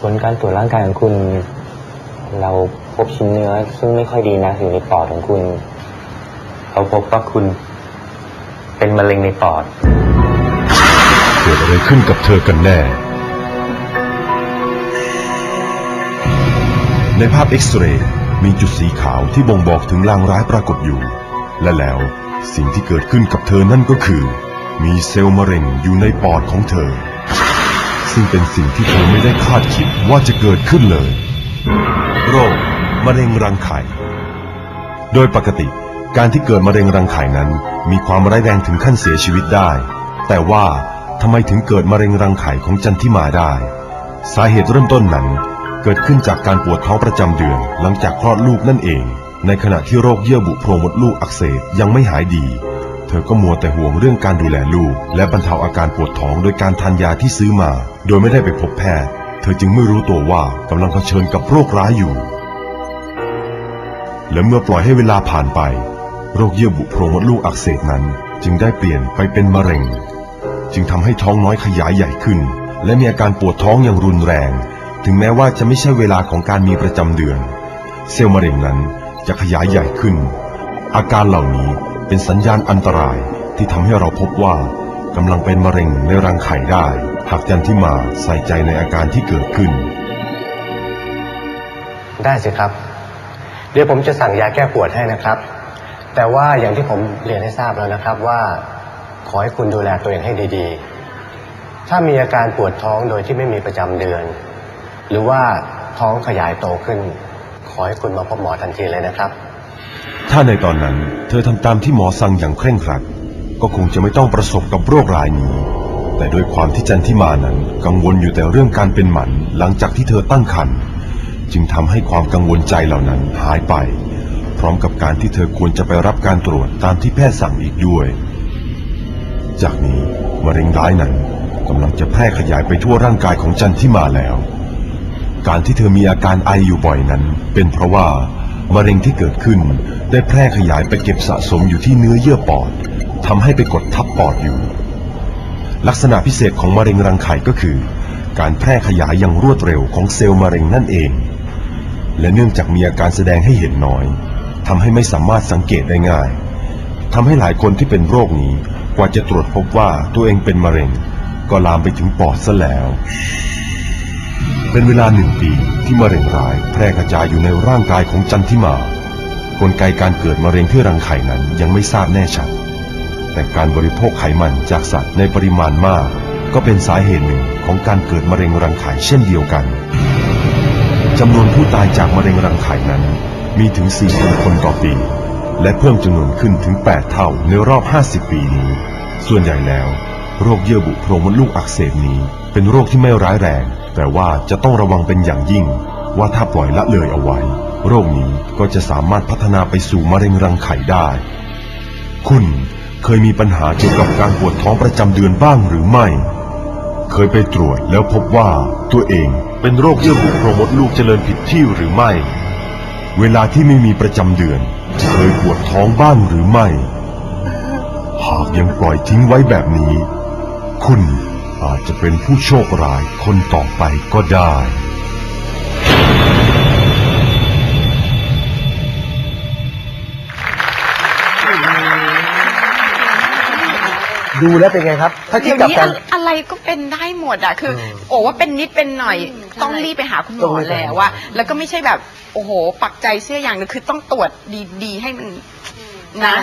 ผลการตรวจร่างกายของคุณ เราพบชิ้นเนื้อ ซึ่งไม่ค่อยดีนะอยู่ในปอดของคุณ เขาพบว่าคุณ เป็นมะเร็งในปอด เกิดอะไรขึ้นกับเธอกันแน่ ในภาพเอ็กซเรย์มีจุดสีขาวที่บ่งบอกถึงลางร้ายปรากฏอยู่ และแล้วสิ่งที่เกิดขึ้นกับเธอนั่นก็คือ มีเซลล์มะเร็งอยู่ในปอดของเธอ ซึ่งเป็นสิ่งที่เธอไม่ได้คาดคิดว่าจะเกิดขึ้นเลย โรคมะเร็งรังไข่ โดยปกติการที่เกิดมะเร็งรังไข่นั้น มีความร้ายแรงถึงขั้นเสียชีวิตได้ แต่ว่าทำไมถึงเกิดมะเร็งรังไข่ของจันทิมาได้ สาเหตุเริ่มต้นนั้น เกิดขึ้นจากการปวดท้องประจำเดือนหลังจากคลอดลูกนั่นเอง ในขณะที่โรคเยื่อบุโพรงมดลูกอักเสบยังไม่หายดี เธอก็มัวแต่ห่วงเรื่องการดูแลลูก และบรรเทาอาการปวดท้องโดยการทานยาที่ซื้อมา โดยไม่ได้ไปพบแพทย์ เธอจึงไม่รู้ตัวว่ากำลังเผชิญกับโรคร้ายอยู่ และเมื่อปล่อยให้เวลาผ่านไป โรคเยื่อบุโพรงมดลูกอักเสบนั้น จึงได้เปลี่ยนไปเป็นมะเร็ง จึงทำให้ท้องน้อยขยายใหญ่ขึ้น และมีอาการปวดท้องอย่างรุนแรง ถึงแม้ว่าจะไม่ใช่เวลาของการมีประจำเดือน เซลล์มะเร็งนั้นจะขยายใหญ่ขึ้น อาการเหล่านี้ เป็นสัญญาณอันตรายที่ทำให้เราพบว่ากำลังเป็นมะเร็งในรังไข่ได้ หากจันทิมาใส่ใจในอาการที่เกิดขึ้น ได้สิครับ เดี๋ยวผมจะสั่งยาแก้ปวดให้นะครับ แต่ว่าอย่างที่ผมเรียนให้ทราบแล้วนะครับว่าขอให้คุณดูแลตัวเองให้ดีๆ ถ้ามีอาการปวดท้องโดยที่ไม่มีประจำเดือน หรือว่าท้องขยายโตขึ้น ขอให้คุณมาพบหมอทันทีเลยนะครับ ถ้าในตอนนั้นเธอทำตามที่หมอสั่งอย่างเคร่งครัด ก็คงจะไม่ต้องประสบกับโรครายนี้ แต่ด้วยความที่จันทิมานั้นกังวลอยู่แต่เรื่องการเป็นหมันหลังจากที่เธอตั้งครรภ์จึงทำให้ความกังวลใจเหล่านั้นหายไป พร้อมกับการที่เธอควรจะไปรับการตรวจตามที่แพทย์สั่งอีกด้วย จากนี้มะเร็งร้ายนั้นกำลังจะแพร่ขยายไปทั่วร่างกายของจันทิมาแล้ว การที่เธอมีอาการไออยู่บ่อยนั้น เป็นเพราะว่า มะเร็งที่เกิดขึ้น ได้แพร่ขยายไปเก็บสะสมอยู่ที่เนื้อเยื่อปอดทำให้ไปกดทับปอดอยู่ ลักษณะพิเศษของมะเร็งรังไข่ก็คือ การแพร่ขยายอย่างรวดเร็วของเซลล์มะเร็งนั่นเอง และเนื่องจากมีอาการแสดงให้เห็นน้อยทำให้ไม่สามารถสังเกตได้ง่ายทำให้หลายคนที่เป็นโรคนี้กว่าจะตรวจพบว่าตัวเองเป็นมะเร็ง ก็ลามไปถึงปอดซะแล้ว เป็นเวลาหนึ่งปีที่มะเร็งร้ายแพร่กระจายอยู่ในร่างกายของจันทิมา กลไกการเกิดมะเร็งที่รังไข่นั้นยังไม่ทราบแน่ชัด แต่การบริโภคไขมันจากสัตว์ในปริมาณมาก ก็เป็นสาเหตุหนึ่งของการเกิดมะเร็งรังไข่เช่นเดียวกันจำนวนผู้ตายจากมะเร็งรังไข่นั้น มีถึง 4,000 คนต่อปี และเพิ่มจำนวนขึ้นถึง 8 เท่าในรอบ 50 ปีนี้ ส่วนใหญ่แล้ว โรคเยื่อบุโพรงมดลูกอักเสบนี้ เป็นโรคที่ไม่ร้ายแรง แต่ว่าจะต้องระวังเป็นอย่างยิ่ง ว่าถ้าปล่อยละเลยเอาไว้ โรคนี้ก็จะสามารถพัฒนาไปสู่มะเร็งรังไข่ได้ คุณเคยมีปัญหาเกี่ยวกับการปวดท้องประจำเดือนบ้างหรือไม่ เคยไปตรวจแล้วพบว่าตัวเองเป็นโรคเยื่อบุโพรงมดลูกเจริญผิดที่หรือไม่ เวลาที่ไม่มีประจำเดือน เคยปวดท้องบ้างหรือไม่ หากยังปล่อยทิ้งไว้แบบนี้ คุณ อาจจะเป็นผู้โชคร้ายคนต่อไปก็ได้ ดูแล้วเป็นไงครับ ถ้าคิดเดี๋ยวกับนี้การอะอะไรก็เป็นได้หมดอะคือโอ้ว่าเป็นนิดเป็นหน่อย ต้องรีบไปหาคุณหมต้องอรีบไปหาแล้วว่าแล้วก็ไม่ใช่แบบ โอ้โห ปักใจเชื่ออย่างหนึงคือต้องตรวจดีๆ ให้มันนะ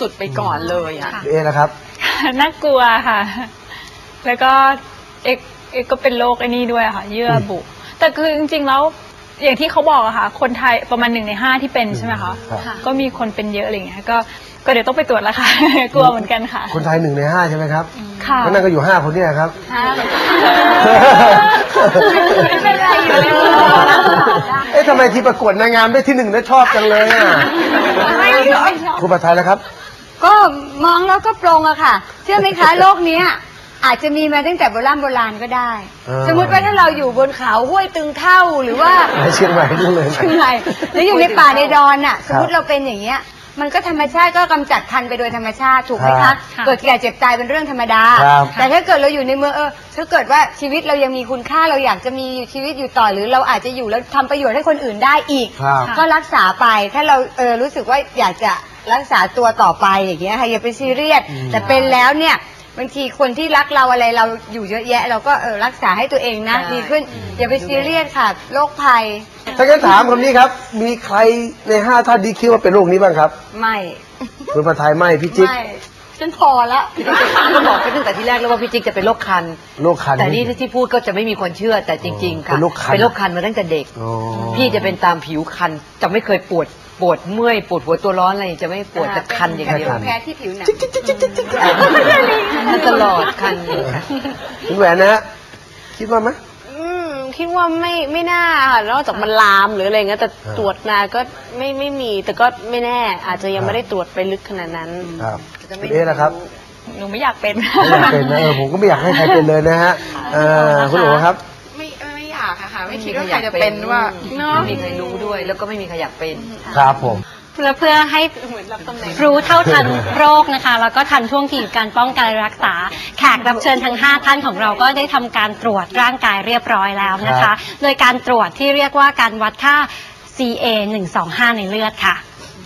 สุดๆ ไปก่อนเลยอะเอะนะครับ น่ากลัวค่ะ แล้วก็เอกเอกก็เป็นโรคไอ้นี่ด้วยค่ะ เยื่อบุ แต่คือจริงๆแล้วอย่างที่เขาบอกอะค่ะ คนไทยประมาณหนึ่งในห้าที่เป็นใช่ไหมคะ ครับ ก็มีคนเป็นเยอะอะไรอย่างเงี้ย ก็ก็เดี๋ยวต้องไปตรวจแล้วค่ะ กลัวเหมือนกันค่ะ คนไทยหนึ่งในห้าใช่ไหมครับค่ะ ก็นั่นก็อยู่ห้าคนเนี่ยครับ ไม่เป็นไรอยู่แล้วเอ๊ะทำไมที่ประกวดนางงามได้ที่หนึ่งได้ชอบจังเลยอะครูปัทไทยแล้วครับ ก็มองแล้วก็ปรงอะค่ะ เชื่อไหมคะโลกเนี้ย อาจจะมีมาตั้งแต่โบราณโบราณก็ได้ อ่า สมมติว่าถ้าเราอยู่บนเขาห้วยตึงเท่าหรือว่าไปเชียงใหม่ดูเลยเชียงใหม่หรืออยู่ในป่าในดอนน่ะคสรับมมติเราเป็นอย่างเงี้ย มันก็ธรรมชาติก็กำจัดคันไปโดยธรรมชาติถูกไหมครัคะบค่ะเกิดแก่เจ็บตายเป็นเรื่องธรรมดา ครับ แต่ถ้าเกิดเราอยู่ในเมืองเออถ้าเกิดว่าชีวิตเรายังมีคุณค่าเราอยากจะมีชีวิตอยู่ต่อหรือเราอาจจะอยู่แล้วทำประโยชน์ให้คนอื่นได้อีก ครับ ก็รักษาไปถ้าเราเออรู้สึกว่าอยากจะรักษาตัวต่อไปอย่างเงี้ยค่ะอย่าไปซีเรียสแต่เป็นแล้วเนี่ย บางทีคนที่รักเราอะไรเราอยู่เยอะแยะ เราก็เออรักษาให้ตัวเองนะใช่ ดีขึ้นอย่าไปซีเรียสค่ะโรคภัยถ้างั้นถามคำนี้ครับ มีใครในห้าท่านที่คิดว่าเป็นโรคนี้บ้างครับ ไม่คุณประทายไม่พี่จิ๊กไม่ ฉันพอละก็บอกไปตั้งแต่ที่แรกแล้วว่าพี่จิ๊กจะเป็นโรคคัน โรคคันแต่นี่ที่พูดก็จะไม่มีคนเชื่อแต่จริง ๆ ค่ะเป็นโรคคันเป็นโรคคันมาตั้งแต่เด็กอ๋อพี่จะเป็นตามผิวคันจะไม่เคยปวดปวดเมื่อยปวดหัวตัวร้อนอะไรจะไม่ปวดแต่คันอย่างเดียวแพ้ที่ผิวหนังคันตลอดคันอย่างเงี้ยค่ะคุณแหวนนะฮะคิดว่าไหมอืม คิดว่าไม่ไม่น่าค่ะนอกจากมันลามหรืออะไรเงี้ยแต่อ่าตรวจมาก็ไม่ไม่มี แต่ก็ไม่แน่ อาจจะยังไม่ได้ตรวจไปลึกขนาดนั้น ครับคุณเอ๊ะนะครับหนูไม่อยากเป็นไม่อยากเป็นนะเออผมก็ไม่อยากให้ใครเป็นเลยนะฮะเออคุณโอ๋ครับ ไม่ไม่อยากอะค่ะ ไม่คิดว่าใครจะเป็นว่าเนาะไม่มีใครรู้ด้วย แล้วก็ไม่มีใครอยากเป็น ครับผม เพื่อเพื่อให้รู้เท่าทันโรคนะคะ แล้วก็ทันท่วงทีการป้องกันรักษา แขกรับเชิญทั้ง 5 ท่านของเราก็ได้ทำการตรวจร่างกายเรียบร้อยแล้วนะครัคะ บ โดยการตรวจที่เรียกว่าการวัดค่า CA 125ในเลือดค่ะ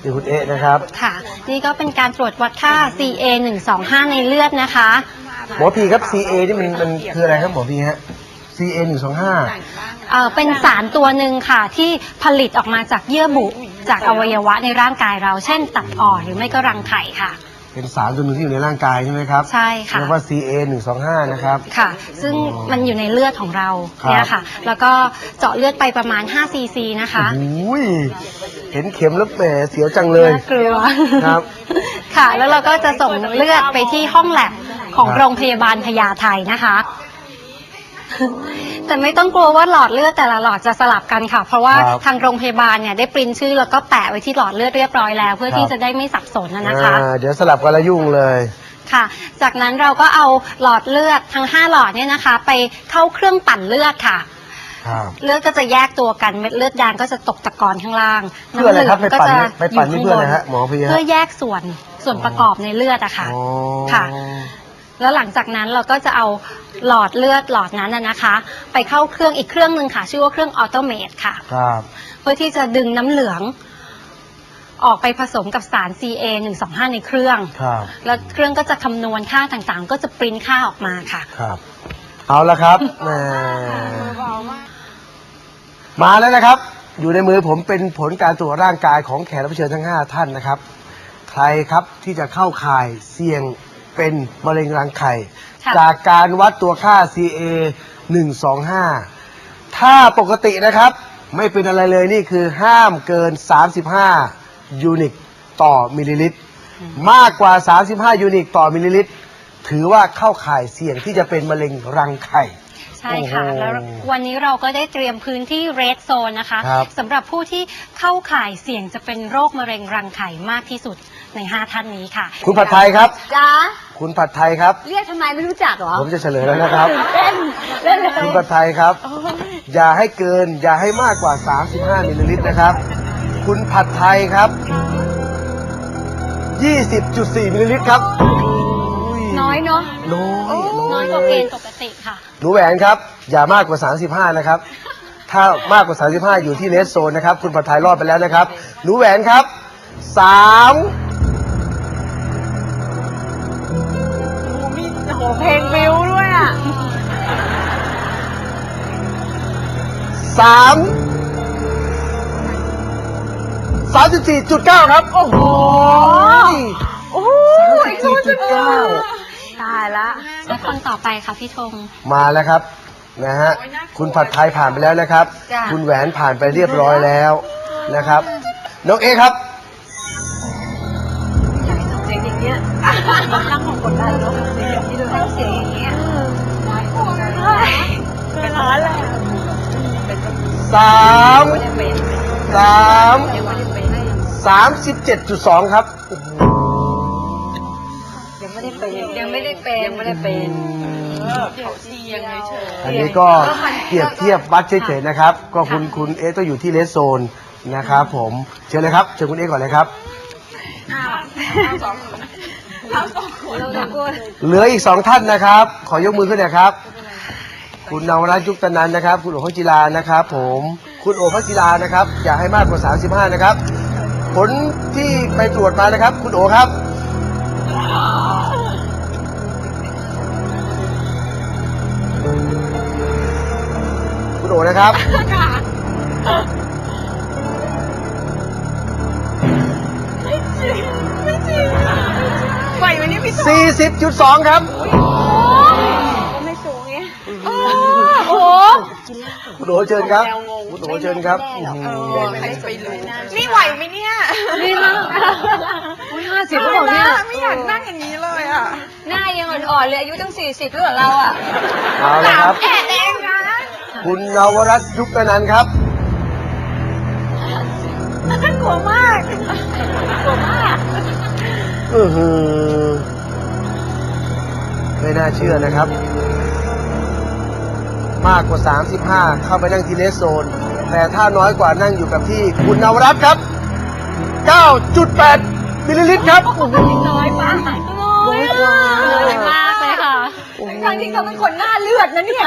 นี่คุณเอ๊ะนะครับ ค่ะ นี่ก็เป็นการตรวจวัดค่า CA 125ในเลือดนะคะ หมอพีครับ CA นี่มันมันคืออะไรครับหมอพีฮะ CA หนึ่งสองห้า เอ่อเป็นสารตัวหนึ่งค่ะที่ผลิตออกมาจากเยื่อบุ จากอวัยวะในร่างกายเรา เช่นตับอ่อนหรือไม่ก็รังไข่ค่ะ เป็นสารตัวหนึ่งที่อยู่ในร่างกายใช่ไหมครับใช่ค่ะ เรียกว่า CA หนึ่งสองห้านะครับ ค่ะ ซึ่งมันอยู่ในเลือดของเราครับ เนี่ยค่ะ แล้วก็เจาะเลือดไปประมาณ5ซีซีนะคะ โอ้ยเห็นเข็มแล้วแหมเสียวจังเลย น่ากลัวครับ ค่ะ แล้วเราก็จะส่งเลือดไปที่ห้องแลบของครับโรงพยาบาลพญาไทนะคะ แต่ไม่ต้องกลัวว่าหลอดเลือดแต่ละหลอดจะสลับกันค่ะ เพราะว่าครับทางโรงพยาบาลเนี่ยได้ปริ้นชื่อแล้วก็แปะไว้ที่หลอดเลือดเรียบร้อยแล้ว เพื่อครับ ที่จะได้ไม่สับสนนะนะคะ อ่าเดี๋ยวสลับกันแล้วยุ่งเลย ค่ะ จากนั้นเราก็เอาหลอดเลือดทั้ง 5 หลอดเนี่ยนะคะ ไปเข้าเครื่องปั่นเลือดค่ะ ครับ เลือดก็จะแยกตัวกันเม็ดเลือดแดงก็จะตกตะกอนข้างล่างเพื่ออะไรครับน้ำเหลืงก็ไปปั่นจะนี่ไปปั่นนี่ยู่เพื่ออะไรข้างบฮะหมอพี่ฮะ เพื่อแยกส่วนส่วนประกอบในเลือดอะค่ะ อ๋อค่ะ แล้วหลังจากนั้นเราก็จะเอาหลอดเลือดหลอดนั้นน่ะนะคะ ไปเข้าเครื่องอีกเครื่องหนึ่งค่ะ ชื่อว่าเครื่องออโตเมตค่ะ ครับ เพื่อที่จะดึงน้ำเหลือง ออกไปผสมกับสาร CA 125 ในเครื่อง ครับ แล้วเครื่องก็จะคำนวณค่าต่างๆ ก็จะปริ้นค่าออกมาค่ะ ครับ เอาละครับแหมมาแล้วนะครับ อยู่ในมือผมเป็นผลการตรวจร่างกายของแขกรับเชิญทั้ง 5 ท่านนะครับ ใครครับที่จะเข้าข่ายเสี่ยง เป็นมะเร็งรังไข่ ค่ะ จากการวัดตัวค่า CA 125 ถ้าปกตินะครับ ไม่เป็นอะไรเลยนี่คือห้ามเกิน 35 ยูนิตต่อมิลลิลิตร มากกว่า 35 ยูนิตต่อมิลลิลิตร ถือว่าเข้าข่ายเสี่ยงที่จะเป็นมะเร็งรังไข่ ใช่ค่ะ โอ้โหแล้ววันนี้เราก็ได้เตรียมพื้นที่เรดโซนนะคะครับ สำหรับผู้ที่เข้าข่ายเสี่ยงจะเป็นโรคมะเร็งรังไข่มากที่สุดใน 5 ท่านนี้ค่ะ คุณผัดไทยครับ จ้า คุณผัดไทยครับ เรียกทำไมไม่รู้จักเหรอผมจะเฉลยแล้วนะครับ เต้นเล่นเลยคุณผัดไทยครับ อย่าให้เกิน อย่าให้มากกว่า 35มิลลิลิตรนะครับ คุณผัดไทยครับ 20.4มิลลิลิตรครับอุ้ยน้อยเนาะน้อยน้อยกว่าเกณฑ์ปกติค่ะ หนูแหวนครับ อย่ามากกว่า 35 นะครับ ถ้ามากกว่า 35 อยู่ที่เลสโซนนะครับ คุณผัดไทยรอดไปแล้วนะครับ หนูแหวนครับ 3 เพลงบิวด้วยอะสามสามสิบสี่จุดเก้าครับ โอ้โหโอ้ยสี่จุดเก้าตายละและคนต่อไปค่ะพี่ธงมาแล้วครับนะฮะคุณผัดไทยผ่านไปแล้วนะครับจ้ะคุณแหวนผ่านไปเรียบร้อยแล้วนะครับ น้องเอครับ งอย่างเงี้ยตั้งของกดดันเนาะเสียงอย่างนี้เลยเสียงอย่างเงี้ยเป็นร้านเลยสามสามสามสิบเจ็ดจุดสองครับ ยังไม่ได้เป็นยังไม่ได้เป็นยังไม่ได้เป็นเขาเสี่ยงเฉยอันนี้ก็เปรียบเทียบวัดเฉยๆนะครับ ก็คุณคุณเอต้องอยู่ที่เลสโซนนะครับผม เชิญเลยครับ เชิญคุณเอก่อนเลยครับ เหลืออีกสองท่านนะครับ ขอยกมือขึ้นหนะครับ คุณนวรัตน์ยุคตนันนะครับ คุณโอภัจิลานะครับ ผม คุณโอภัจิลานะครับ อย่าให้มากกว่า 35 นะครับ ผลที่ไปตรวจมานะครับ คุณโอครับ คุณโอนะครับ ไหวไหมเนี่ยพี่40.2 ครับโอ้คุณโอเชิญครับคุณโอเชิญครับใครจะไปรู้นี่ไหวไหมเนี่ยนี่นะอุ้ยห้าสิบแล้วเหรอเนี่ยไม่อยากนั่งอย่างนี้เลยอะหน้ายังอ่อนๆเลยอายุตั้งสี่สิบแล้วเหรอเราอะเอาละครับแอบเองนะคุณนวรัตน์ยุคตนันครับกลัวมากกลัวมากอือหือ ไม่น่าเชื่อนะครับ มากกว่า 35 เข้าไปนั่งที่เลสโซน แต่ถ้าน้อยกว่านั่งอยู่กับที่คุณนวรัตน์ครับ 9.8 มิลลิลิตรครับโอ้โหน้อยมากน้อยกว่าน้อยมากเลยค่ะทั้งที่เขาเป็นคนหน้าเลือดนะเนี่ย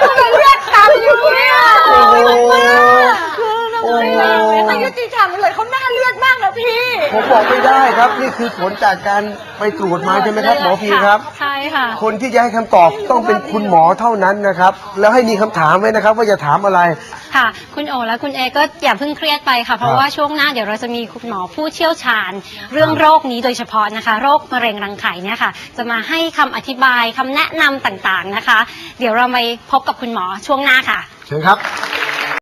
ทำไมเลือดต่ำอยู่เนี่ยโอ้โห โอ้ยไม่ยุติธรรมเลยเขาหน้าเลือดมากนะพี่ ผมบอกไม่ได้ครับนี่คือผลจากการไปตรวจมาใช่ไหมครับหมอพีครับ ใช่ค่ะ คนที่จะให้คำตอบต้องเป็นคุณหมอเท่านั้นนะครับ แล้วให้มีคำถามไว้นะครับ ว่าจะถามอะไร ค่ะ คุณโอและคุณเอก็อย่าเพิ่งเครียดไปค่ะ เพราะว่าช่วงหน้าเดี๋ยวเราจะมีคุณหมอผู้เชี่ยวชาญ เรื่องโรคนี้โดยเฉพาะนะคะ โรคมะเร็งรังไข่เนี่ยค่ะ จะมาให้คำอธิบายคำแนะนำต่างๆนะคะ เดี๋ยวเราไปพบกับคุณหมอช่วงหน้าค่ะ เชิญครับค